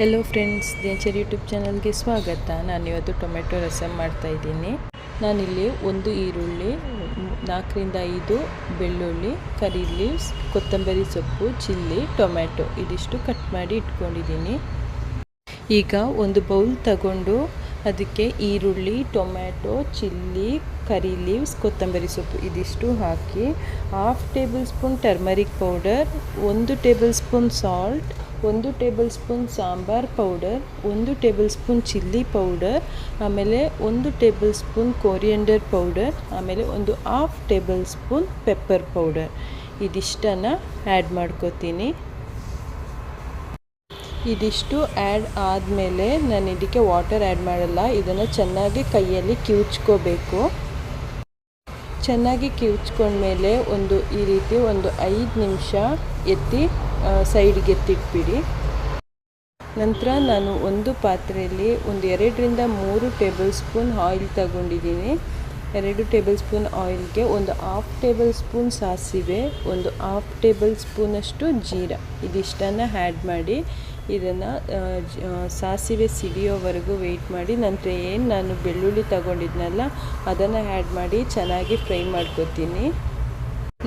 Hello friends nature YouTube ಚಾನಲ್ಗೆ ಸ್ವಾಗತ. ನಾನಿವತ್ತು ಟೊಮೆಟೊ ರಸಮ್ ಮಾಡ್ತಾಯಿದ್ದೀನಿ ನಾನಿಲ್ಲಿ ಒಂದು ಈರುಳ್ಳಿ, ನಾಲ್ಕರಿಂದ ಐದು ಬೆಳ್ಳುಳ್ಳಿ, ಕರಿ ಲೀವ್ಸ್ ಕೊತ್ತಂಬರಿ ಸೊಪ್ಪು, ಚಿಲ್ಲಿ, ಟೊಮೆಟೊ ಇದಿಷ್ಟು ಕಟ್ ಮಾಡಿ ಇಟ್ಕೊಂಡಿದ್ದೀನಿ. ಈಗ ಒಂದು ಬೌಲ್ ತಗೊಂಡು ಅದಕ್ಕೆ ಈರುಳ್ಳಿ ಟೊಮ್ಯಾಟೊ ಚಿಲ್ಲಿ, ಕರಿ ಲೀವ್ಸ್ ಕೊತ್ತಂಬರಿ ಸೊಪ್ಪು ಇದಿಷ್ಟು ಹಾಕಿ half table spoon turmeric powder ಒಂದು ಟೇಬಲ್ ಸ್ಪೂನ್ ಸಾಲ್ಟ್ ಒಂದು ಟೇಬಲ್ ಸ್ಪೂನ್ ಸಾಂಬಾರ್ ಪೌಡರ್, ಒಂದು ಟೇಬಲ್ ಸ್ಪೂನ್ ಚಿಲ್ಲಿ ಪೌಡರ್, ಆಮೇಲೆ ಒಂದು ಟೇಬಲ್ ಸ್ಪೂನ್ ಕೋರಿಯಂಡರ್ ಪೌಡರ್, ಆಮೇಲೆ ಒಂದು half table spoon pepper powder. ಇದಿಷ್ಟನ್ನು ಆ್ಯಡ್ ಮಾಡ್ಕೋತೀನಿ. ಇದಿಷ್ಟು ಆ್ಯಡ್ ಆದಮೇಲೆ ನಾನು ಇದಕ್ಕೆ ವಾಟರ್ ಆ್ಯಡ್ ಮಾಡಲ್ಲ, ಇದನ್ನು ಚೆನ್ನಾಗಿ ಕೈಯಲ್ಲಿ ಕಿವುಚ್ಕೋಬೇಕು. ಚೆನ್ನಾಗಿ ಕಿವುಚ್ಕೊಂಡ್ಮೇಲೆ ಒಂದು ಈ ರೀತಿ ಒಂದು ಐದು ನಿಮಿಷ ಎತ್ತಿ ಸೈಡ್ಗೆ ಎತ್ತಿಟ್ಬಿಡಿ. ನಂತರ ನಾನು ಒಂದು ಪಾತ್ರೆಯಲ್ಲಿ ಒಂದು ಎರಡರಿಂದ ಮೂರು ಟೇಬಲ್ ಸ್ಪೂನ್ ಆಯಿಲ್ ತಗೊಂಡಿದ್ದೀನಿ. ಎರಡು ಟೇಬಲ್ ಸ್ಪೂನ್ ಆಯಿಲ್ಗೆ ಒಂದು ಹಾಫ್ ಟೇಬಲ್ ಸ್ಪೂನ್ ಸಾಸಿವೆ, ಒಂದು ಹಾಫ್ ಟೇಬಲ್ ಸ್ಪೂನಷ್ಟು ಜೀರ. ಇದಿಷ್ಟನ್ನು ಆ್ಯಡ್ ಮಾಡಿ ಇದನ್ನು ಸಾಸಿವೆ ಸಿಡಿಯೋವರೆಗೂ ವೆಯ್ಟ್ ಮಾಡಿ, ನಂತರ ಏನು ನಾನು ಬೆಳ್ಳುಳ್ಳಿ ತಗೊಂಡಿದ್ನಲ್ಲ, ಅದನ್ನು ಆ್ಯಡ್ ಮಾಡಿ ಚೆನ್ನಾಗಿ ಫ್ರೈ ಮಾಡ್ಕೊತೀನಿ.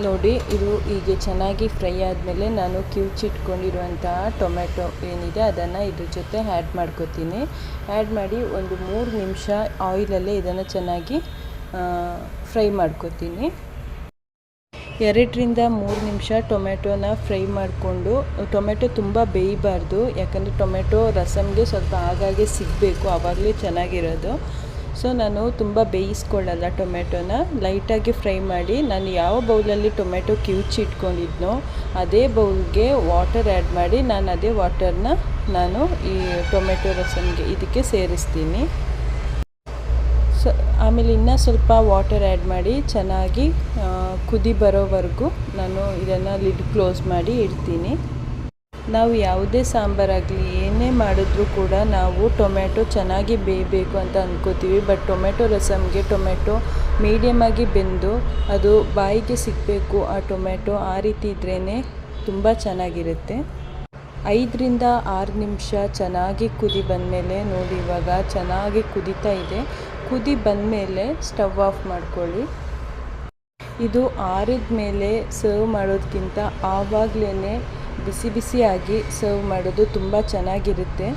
ನೋಡಿ, ಇದು ಹೀಗೆ ಚೆನ್ನಾಗಿ ಫ್ರೈ ಆದಮೇಲೆ ನಾನು ಕಿವುಚಿಟ್ಕೊಂಡಿರುವಂತಹ ಟೊಮೆಟೊ ಏನಿದೆ, ಅದನ್ನು ಇದ್ರ ಜೊತೆ ಆ್ಯಡ್ ಮಾಡ್ಕೊತೀನಿ. ಆ್ಯಡ್ ಮಾಡಿ ಒಂದು ಮೂರು ನಿಮಿಷ ಆಯಿಲಲ್ಲೇ ಇದನ್ನು ಚೆನ್ನಾಗಿ ಫ್ರೈ ಮಾಡ್ಕೊತೀನಿ. ಎರಡರಿಂದ ಮೂರು ನಿಮಿಷ ಟೊಮೆಟೊನ ಫ್ರೈ ಮಾಡಿಕೊಂಡು, ಟೊಮೆಟೊ ತುಂಬ ಬೇಯಬಾರ್ದು, ಯಾಕಂದರೆ ಟೊಮೆಟೊ ರಸಮ್ಗೆ ಸ್ವಲ್ಪ ಆಗಾಗೆ ಸಿಗಬೇಕು, ಆವಾಗಲೇ ಚೆನ್ನಾಗಿರೋದು. ಸೊ, ನಾನು ತುಂಬ ಬೇಯಿಸ್ಕೊಳ್ಳಲ್ಲ ಟೊಮೆಟೊನ. ಲೈಟಾಗಿ ಫ್ರೈ ಮಾಡಿ, ನಾನು ಯಾವ ಬೌಲಲ್ಲಿ ಟೊಮೆಟೊ ಕಿವುಚಿ ಇಟ್ಕೊಂಡಿದ್ನೋ, ಅದೇ ಬೌಲ್ಗೆ ವಾಟರ್ ಆ್ಯಡ್ ಮಾಡಿ, ನಾನು ಅದೇ ವಾಟರ್ನ ನಾನು ಈ ಟೊಮೆಟೊ ರಸಮ್ಗೆ ಇದಕ್ಕೆ ಸೇರಿಸ್ತೀನಿ. ಸ, ಆಮೇಲೆ ಇನ್ನೂ ಸ್ವಲ್ಪ ವಾಟರ್ ಆ್ಯಡ್ ಮಾಡಿ ಚೆನ್ನಾಗಿ ಕುದಿ ಬರೋವರೆಗೂ ನಾನು ಇದನ್ನು ಲಿಡ್ ಕ್ಲೋಸ್ ಮಾಡಿ ಇಡ್ತೀನಿ. ನಾವು ಯಾವುದೇ ಸಾಂಬಾರಾಗಲಿ, ಏನೇ ಮಾಡಿದ್ರೂ ಕೂಡ ನಾವು ಟೊಮೆಟೊ ಚೆನ್ನಾಗಿ ಬೇಯಬೇಕು ಅಂತ ಅಂದ್ಕೋತೀವಿ ಬಟ್ ಟೊಮೆಟೊ ರಸಮ್ಗೆ ಟೊಮೆಟೊ ಮೀಡಿಯಮಾಗಿ ಬೆಂದು ಅದು ಬಾಯಿಗೆ ಸಿಗಬೇಕು ಆ ಟೊಮೆಟೊ ಆ ರೀತಿ ಇದ್ರೇ ತುಂಬ ಚೆನ್ನಾಗಿರುತ್ತೆ. ಐದರಿಂದ ಆರು ನಿಮಿಷ ಚೆನ್ನಾಗಿ ಕುದಿ ಬಂದಮೇಲೆ ನೋಡಿ ಇವಾಗ ಚೆನ್ನಾಗಿ ಕುದೀತಾ ಇದೆ. ಕುದಿ ಬಂದಮೇಲೆ ಸ್ಟವ್ ಆಫ್ ಮಾಡ್ಕೊಳ್ಳಿ. ಇದು ಆರಿದ ಮೇಲೆ ಸರ್ವ್ ಮಾಡೋದಕ್ಕಿಂತ ಆವಾಗಲೇ ಬಿಸಿ ಬಿಸಿಯಾಗಿ ಸರ್ವ್ ಮಾಡೋದು ತುಂಬ ಚೆನ್ನಾಗಿರುತ್ತೆ.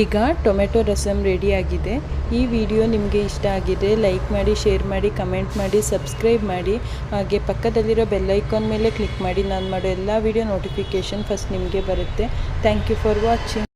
ಈಗ ಟೊಮೆಟೊ ರಸಮ್ ರೆಡಿಯಾಗಿದೆ ಈ ವಿಡಿಯೋ ನಿಮಗೆ ಇಷ್ಟ ಆಗಿದೆ, ಲೈಕ್ ಮಾಡಿ, ಶೇರ್ ಮಾಡಿ, ಕಮೆಂಟ್ ಮಾಡಿ, ಸಬ್ಸ್ಕ್ರೈಬ್ ಮಾಡಿ. ಹಾಗೆ ಪಕ್ಕದಲ್ಲಿರೋ ಬೆಲ್ಲೈಕಾನ್ ಮೇಲೆ ಕ್ಲಿಕ್ ಮಾಡಿ. ನಾನು ಮಾಡೋ ಎಲ್ಲ ವಿಡಿಯೋ ನೋಟಿಫಿಕೇಷನ್ ಫಸ್ಟ್ ನಿಮಗೆ ಬರುತ್ತೆ. Thank you for watching